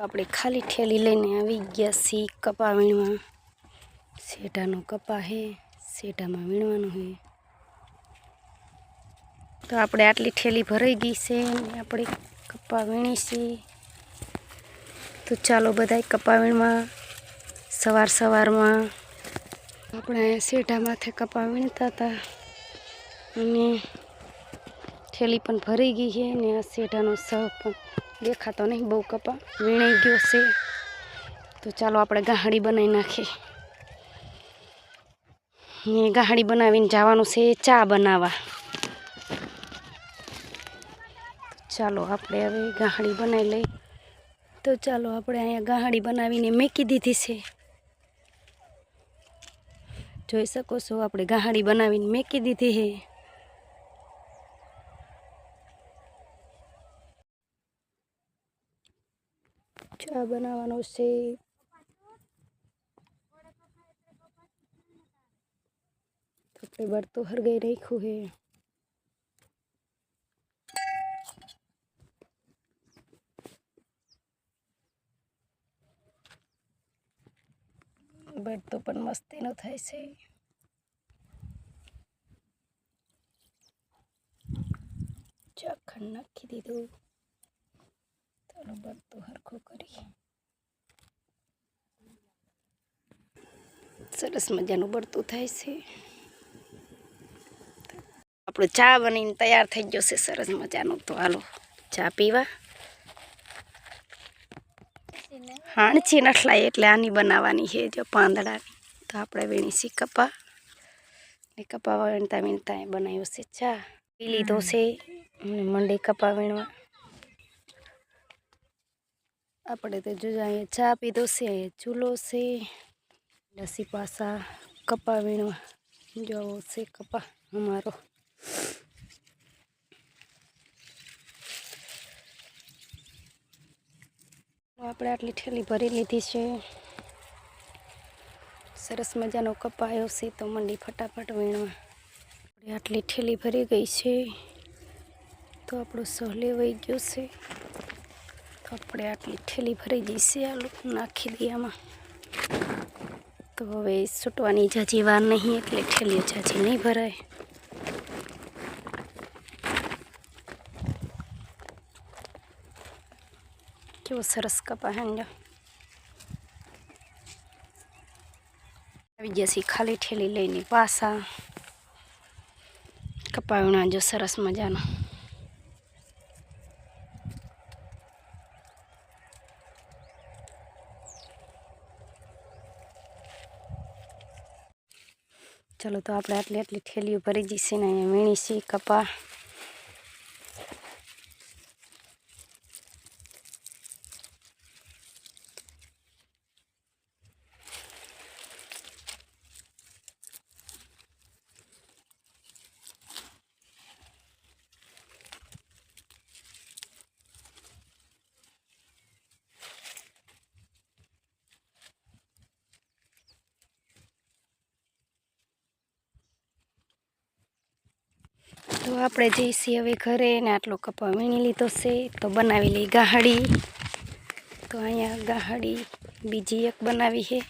આપણે ખાલી ઠેલી લઈને આવી ગયા છીએ કપા વીણવા. શેઢાનો કપા હે, શેઢામાં વીણવાનું હે. તો આપણે આટલી ઠેલી ભરાઈ ગઈ છે આપણે કપા વીણી છીએ. તો ચાલો બધાય કપા વીણવા, સવાર સવારમાં. આપણે શેઢા માથે કપા વીણતા હતા. અને થેલી પણ ભરી ગઈ છે અને આ શેઢાનો સહ પણ દેખાતો નહીં બહુ કપા, વીણાઈ ગયો છે. તો ચાલો આપણે ગાહડી બનાવી નાખીએ. ને ગાહડી બનાવીને જવાનું છે ચા બનાવવા. ચાલો આપણે હવે ગાહડી બનાવી લઈ તો ચાલો આપણે અહીંયા ગાહડી બનાવીને મેકી દીધી છે. જોઈ શકો છો, આપણે ગાહડી બનાવીને મેકી દીધી છે. ચા બનાવવાનો છે આપણે બળતું હરગાઈ રાખ્યું છે બળતો પણ મસ્તીનો થાય છે ચાખણ નાખી દીધું ચાલો બળતું હરખું કરી સરસ મજાનું બળતું થાય છે. આપણો ચા બનીને તૈયાર થઈ ગયો છે સરસ મજાનું. તો હાલો ચા પીવા. હાણચી નઠલાય એટલે આની બનાવવાની છે જો પાંદડાની. તો આપણે વીણીસી કપા. ને કપા વીણતા વીણતા એ બનાવ્યું છે ચા. પી લીધો છે. અને મંડી કપા વીણવા. આપણે તો જોજો અહીંયા ચા પીધો છે અહીંયા ચૂલો છે લસી પાસા, કપા વીણવા જોવો છે કપા અમારો. આપણે આટલી ઠેલી ભરી લીધી છે. સરસ મજાનો કપાયો છે, તો મંડી ફટાફટ વીણવા. આપણે આટલી ઠેલી ભરી ગઈ છે, તો આપણો સહલે વહી ગયો છે. આપણે આટલી ઠેલી ભરી જઈશે આલુ નાખી દઈએ આમાં. તો હવે છૂટવાની જાજી વાર નહીં, એટલે ઠેલીઓ જાજી નહીં ભરાય. કેવો સરસ કપા હેંજો આવી ગયા છીએ ખાલી ઠેલી લઈને પાસા કપાવીણા જો સરસ મજાનો. ચલો તો આપણે આટલી આટલી ઠેલીઓ ભરી જઈશે ને અહીંયા વીણી છે કપા. તો આપણે જઈશી હવે ઘરે ને આટલો કપા વીણી લીધો છે. તો બનાવી લઈ ગાહડી. તો અહીંયા ગાહડી બીજી એક બનાવી છે.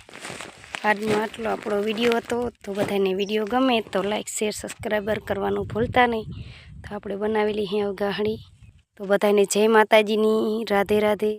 આજનો આટલો આપણો વીડિયો હતો. તો બધાને વીડિયો ગમે તો લાઈક, શેર, સબસ્ક્રાઈબર કરવાનું ભૂલતા નહીં. તો આપણે બનાવેલી હે ગાહડી. તો બધાને જય માતાજીની. રાધે રાધે.